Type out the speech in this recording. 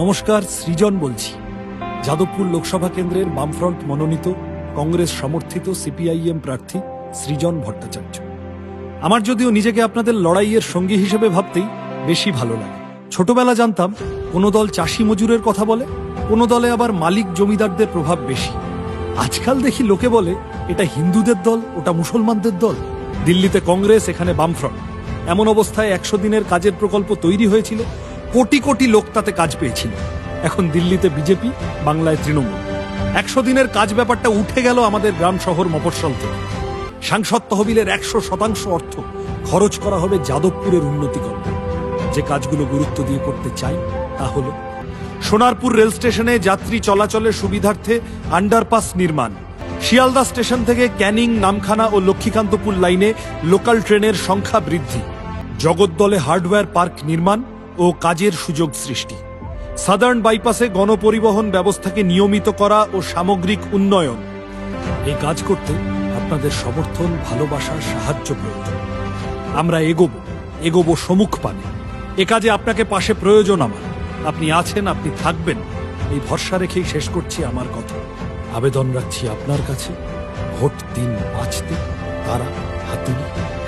নমস্কার, সৃজন বলছি। যাদবপুর লোকসভা কেন্দ্রের বামফ্রন্ট মনোনীত কংগ্রেস সমর্থিত সিপিআইএম প্রার্থী সৃজন ভট্টাচার্য। আমার যদিও নিজেকে আপনাদের লড়াইয়ের সঙ্গী হিসেবে ভাবতেই বেশি ভালো লাগে। ছোটবেলা জানতাম, কোনো দল চাষি মজুরের কথা বলে, কোনো দলে আবার মালিক জমিদারদের প্রভাব বেশি। আজকাল দেখি লোকে বলে, এটা হিন্দুদের দল, ওটা মুসলমানদের দল। দিল্লিতে কংগ্রেস, এখানে বামফ্রন্ট। এমন অবস্থায় একশো দিনের কাজের প্রকল্প তৈরি হয়েছিল কোটি কোটি লোক তাতে কাজ পেয়েছিল। এখন দিল্লিতে বিজেপি, বাংলায় তৃণমূল। একশো দিনের কাজ ব্যাপারটা উঠে গেল আমাদের গ্রাম শহর মফস্বল থেকে। সাংসদ তহবিলের একশো শতাংশ অর্থ খরচ করা হবে যাদবপুরের উন্নতি উন্নতিকরণ। যে কাজগুলো গুরুত্ব দিয়ে করতে চাই, তা হল সোনারপুর রেল স্টেশনে যাত্রী চলাচলের সুবিধার্থে আন্ডারপাস নির্মাণ। শিয়ালদা স্টেশন থেকে ক্যানিং, নামখানা ও লক্ষ্মীকান্তপুর লাইনে লোকাল ট্রেনের সংখ্যা বৃদ্ধি। জগদ্দলে হার্ডওয়্যার পার্ক নির্মাণ। ও কাজের সুযোগ সৃষ্টি। সাদার্ন বাইপাসে গণপরিবহন ব্যবস্থাকে নিয়মিত করা ও সামগ্রিক উন্নয়ন। এই কাজ করতে আপনাদের সমর্থন, ভালোবাসা, সাহায্য প্রয়োজন। আমরা এগোব, এগোবো সমুখ পানে এ কাজে আপনাকে পাশে প্রয়োজন আমার। আপনি আছেন, আপনি থাকবেন। এই ভরসা রেখেই শেষ করছি আমার কথা। আবেদন রাখছি আপনার কাছে। ভোট দিন বাঁচতে, তারা হাতুড়ি।